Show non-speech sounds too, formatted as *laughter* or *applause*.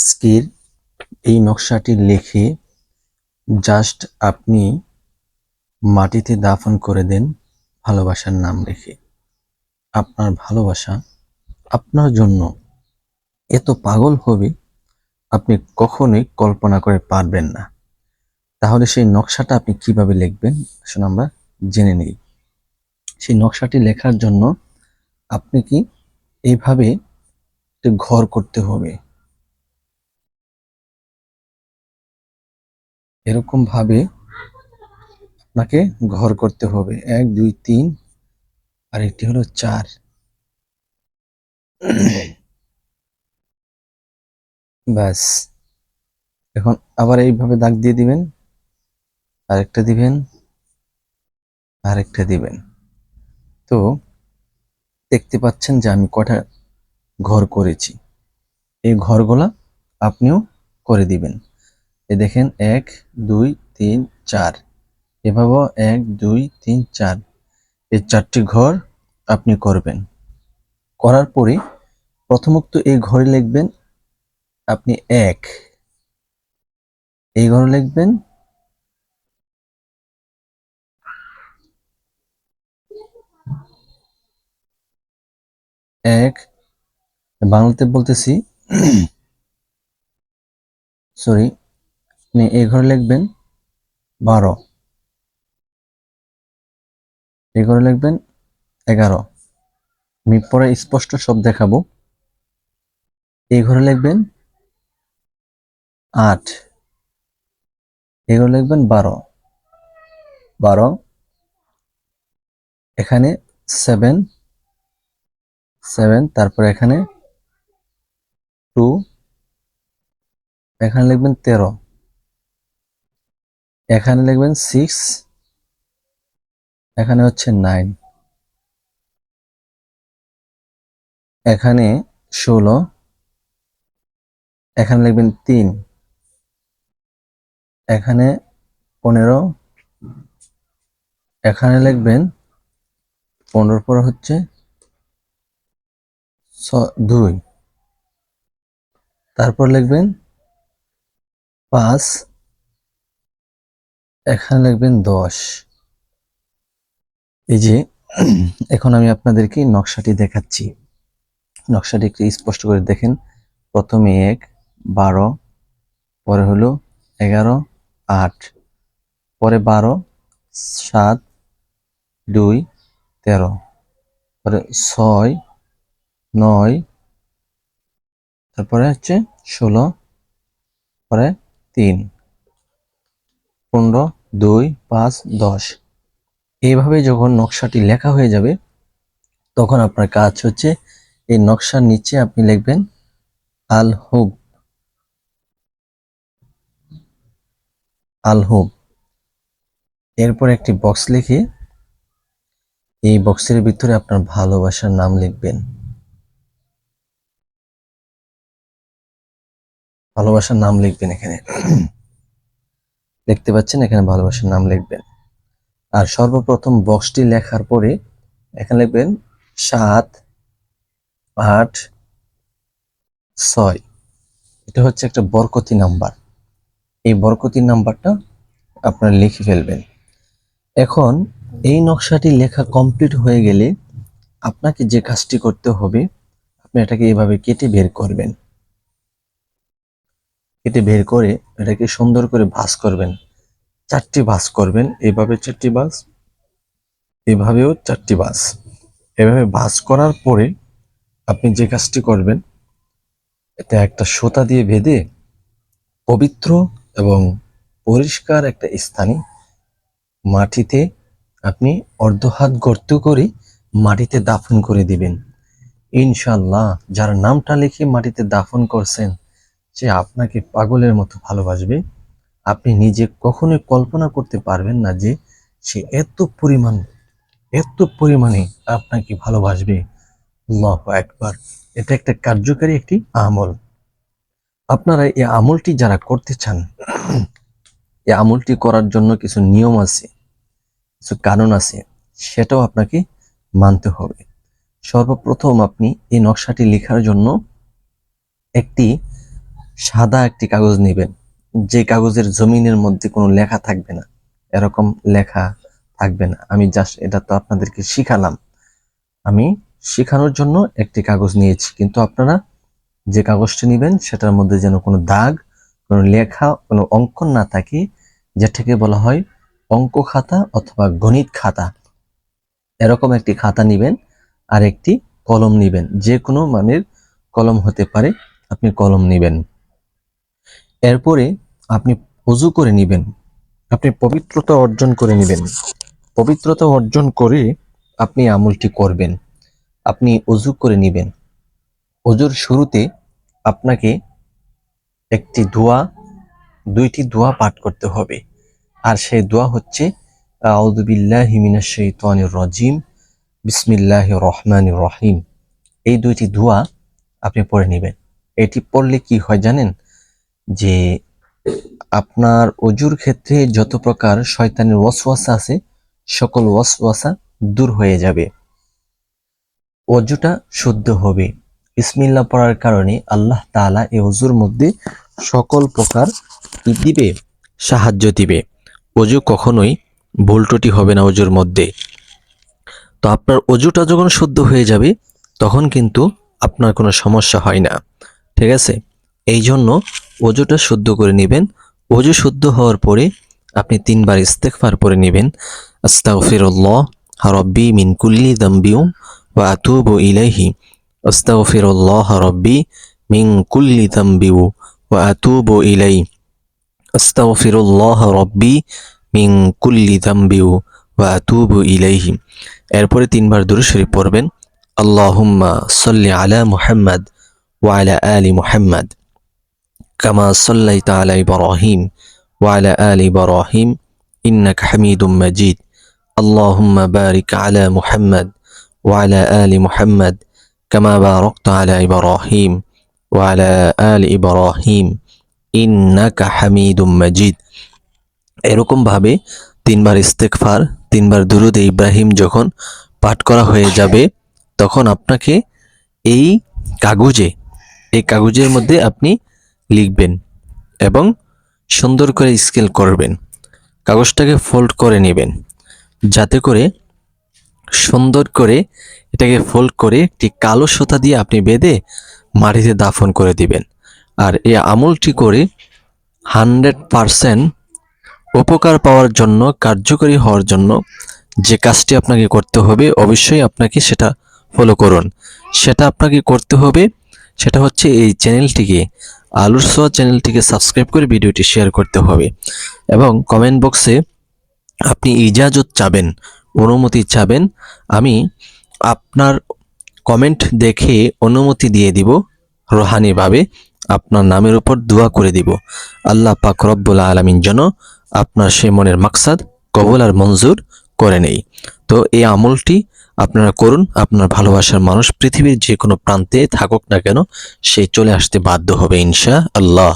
আজকের এই নকশাটি লিখে জাস্ট আপনি মাটিতে দাফন করে দেন ভালোবাসার নাম রেখে। আপনার ভালোবাসা আপনার জন্য এত পাগল হবে, আপনি কখনোই কল্পনা করে পারবেন না। তাহলে সেই নকশাটা আপনি কীভাবে লিখবেন? আসুন আমরা জেনে নিই। সেই নকশাটি লেখার জন্য আপনি কি এইভাবে ঘর করতে হবে? এরকম ভাবে আপনাকে ঘর করতে হবে। এক, দুই, তিন, আর একটি হলো চার। ব্যাস। এখন আবার এইভাবে দাগ দিয়ে দিবেন, আরেকটা দিবেন আরেকটা দিবেন। তো দেখতে পাচ্ছেন যে আমি কটা ঘর করেছি। এই ঘরগুলা আপনিও করে দিবেন। এ দেখেন এক, দুই, তিন, চার। এভাবেও এক, দুই, তিন, চার। এই চারটি ঘর আপনি করবেন। করার পরে প্রথমত এই ঘরে লিখবেন আপনি এক। এই ঘরে লিখবেন এক। বাংলাতে বলতেছি *clears throat* সরি আপনি এই ঘরে লিখবেন বারো। এই ঘরে লিখবেন এগারো। আমি পরে স্পষ্ট সব দেখাবো। এই ঘরে লিখবেন আট। এই ঘরে লিখবেন বারো। বারো। এখানে সেভেন। সেভেন, তারপর এখানে টু। এখানে লিখবেন তেরো। এখানে লিখবেন সিক্স এখানে হচ্ছে নাইন এখানে ষোলো, এখানে লিখবেন তিন। এখানে পনেরো। এখানে লিখবেন পনেরোর পর হচ্ছে দুই। তারপর লিখবেন পাঁচ। এখানে লিখবেন দশ। এই যে, এখন আমি আপনাদেরকে নকশাটি দেখাচ্ছি। নকশাটি একটু স্পষ্ট করে দেখেন। প্রথমে এক, বারো, পরে হলো এগারো, আট, পরে বারো, সাত, দুই, তেরো, পরে ছয়, নয়, তারপরে হচ্ছে ষোলো, পরে তিন। পনেরো, দুই, পাঁচ, দশ। এইভাবে যখন নকশাটি লেখা হয়ে যাবে, তখন আপনার কাজ হচ্ছে এই নকশার নিচে আপনি লিখবেন আল হুব। আল হুব। এরপর একটি বক্স লিখে এই বক্সের ভিতরে আপনার ভালোবাসার নাম লিখবেন। ভালোবাসার নাম লিখবেন এখানে। দেখতে পাচ্ছেন, এখানে ভালোবাসার নাম লিখবেন। আর সর্বপ্রথম বক্সটি লেখার পরে এখানে লিখবেন, সাত, আট, ছয়। এটা হচ্ছে একটা বরকতি নাম্বার। এই বরকতি নাম্বারটা আপনারা লিখে ফেলবেন। এখন এই নকশাটি লেখা কমপ্লিট হয়ে গেলে আপনাকে যে কাজটি করতে হবে, আপনি এটাকে এভাবে কেটে বের করবেন। কেটে বের করে এটাকে সুন্দর করে ভাঁজ করবেন। চারটি ভাঁজ করবেন। এভাবে চারটি ভাঁজ, এভাবেও চারটি ভাঁজ। এভাবে ভাঁজ করার পরে আপনি যে কাজটি করবেন, এটা একটা সুতা দিয়ে বেঁধে পবিত্র এবং পরিষ্কার একটা স্থানে মাটিতে আপনি অর্ধ হাত গর্ত করে মাটিতে দাফন করে দিবেন। ইনশাল্লাহ যার নামটা লিখে মাটিতে দাফন করছেন সে আপনাকে পাগলের মতো ভালোবাসবে। আপনি নিজে কখনোই কল্পনা করতে পারবেন না যে সে এত পরিমাণ, এত পরিমাণে আপনাকে ভালোবাসবে। আল্লাহ একবার এটা একটা কার্যকারী একটি আমল। আপনারা এই আমলটি যারা করতে চান, এই আমলটি করার জন্য কিছু নিয়ম আছে, কিছু কারণ আছে, সেটাও আপনাকে মানতে হবে। সর্বপ্রথম আপনি এই নকশাটি লেখার জন্য একটি সাদা একটি কাগজ নেবেন। যে কাগজের জমিনের মধ্যে কোনো লেখা থাকবে না। এরকম লেখা থাকবে না। আমি জাস্ট এটা তো আপনাদেরকে শিখালাম। আমি শেখানোর জন্য একটি কাগজ নিয়েছি। কিন্তু আপনারা যে কাগজটি নেবেন, সেটার মধ্যে যেন কোনো দাগ, কোনো লেখা, কোনো অঙ্কন না থাকে, যেটাকে বলা হয় অঙ্ক খাতা অথবা গণিত খাতা। এরকম একটি খাতা নেবেন আর একটি কলম নেবেন। যে কোনো মানের কলম হতে পারে, আপনি কলম নেবেন। এরপরে আপনি অজু করে নেবেন। আপনি পবিত্রতা অর্জন করে নেবেন। পবিত্রতা অর্জন করে আপনি আমলটি করবেন। আপনি অজু করে নেবেন। অজুর শুরুতে আপনাকে একটি দোয়া, দুইটি দোয়া পাঠ করতে হবে। আর সেই দোয়া হচ্ছে, আউযু বিল্লাহি মিনাশ শাইতানির রাজিম, বিসমিল্লাহির রহমানির রহিম। এই দুইটি দোয়া আপনি পড়ে নেবেন। এটি পড়লে কি হয় জানেন? যে আপনার অজুর ক্ষেত্রে যত প্রকার শয়তানের ওয়াসওয়াসা আছে, সকল ওয়াসওয়াসা দূর হয়ে যাবে। অজুটা শুদ্ধ হবে। বিসমিল্লাহ পড়ার কারণে আল্লাহ তাআলা এই অজুর মধ্যে সকল প্রকার দিবে? সাহায্য দিবে। অজু কখনোই ভুলটুটি হবে না অজুর মধ্যে। তো আপনার অজুটা যখন শুদ্ধ হয়ে যাবে, তখন কিন্তু আপনার কোনো সমস্যা হয় না। ঠিক আছে? এই জন্য অজুটা শুদ্ধ করে নেবেন। অজু শুদ্ধ হওয়ার পরে আপনি তিনবার ইস্তেগফার পরে নেবেন। আস্তাগফিরুল্লাহ রব্বি মিন কুল্লি দাম্বিউ ওয়া আতুবু ইলাইহি। আস্তাগফিরুল্লাহ রব্বি মিন কুল্লি দাম্বিউ ওয়া আতুবু ইলাইহি আস্তাগফিরুল্লাহ রব্বি মিন কুল্লি দাম্বিউ ওয়া আতুবু ইলাইহি। এরপরে তিনবার দুরূদ শরীফ পড়বেন। আল্লাহুম্মা সাল্লি আলা মুহাম্মদ ওয়া আলা আলি মুহাম্মদ। কামা সাল্লাইতা আলা ইব্রাহিম ওয়া আলা ইব্রাহিম ইন্নাকা হামিদুম মাজিদ আল্লাহুম্মা বারিক আলা মুহাম্মদ ওয়া আলা মুহাম্মদ কামা বারাকতা আলা ইব্রাহিম ওয়া আলা ইব্রাহিম ইন্নাকা হামিদুম মাজিদ এরকম ভাবে তিনবার ইস্তেগফার, তিনবার দুরুদ ইব্রাহিম যখন পাঠ করা হয়ে যাবে, তখন আপনাকে এই কাগজে, এই কাগজের মধ্যে আপনি লিখবেন এবং সুন্দর করে স্কেল করবেন। কাগজটাকে ফোল্ড করে নেবেন। যাতে করে সুন্দর করে এটাকে ফোল্ড করে একটি কালো সুতা দিয়ে আপনি বেঁধে মাটিতে দাফন করে দিবেন। আর এই আমলটি করে হান্ড্রেড পারসেন্ট উপকার পাওয়ার জন্য, কার্যকরী হওয়ার জন্য যে কাজটি আপনাকে করতে হবে, অবশ্যই আপনাকে সেটা ফলো করুন। সেটা আপনাকে করতে হবে সেটা হচ্ছে এই চ্যানেলটিকে, আলুর সোয়া চ্যানেলটিকে সাবস্ক্রাইব করে ভিডিওটি শেয়ার করতে হবে। এবং কমেন্ট বক্সে আপনি ইজাজত চাবেন, অনুমতি চাবেন, আমি আপনার কমেন্ট দেখে অনুমতি দিয়ে দিব, রোহানিভাবে আপনার নামের উপর দোয়া করে দিব। আল্লাহ পাক রব্বুল আলমিন যেন আপনার সে মনের মাকসাদ কবল আর মঞ্জুর করে নেই। তো এই আমলটি আপনারা করুন, আপনার ভালোবাসার মানুষ পৃথিবীর যে কোনো প্রান্তে থাকুক না কেন, সে চলে আসতে বাধ্য হবে ইনশা আল্লাহ।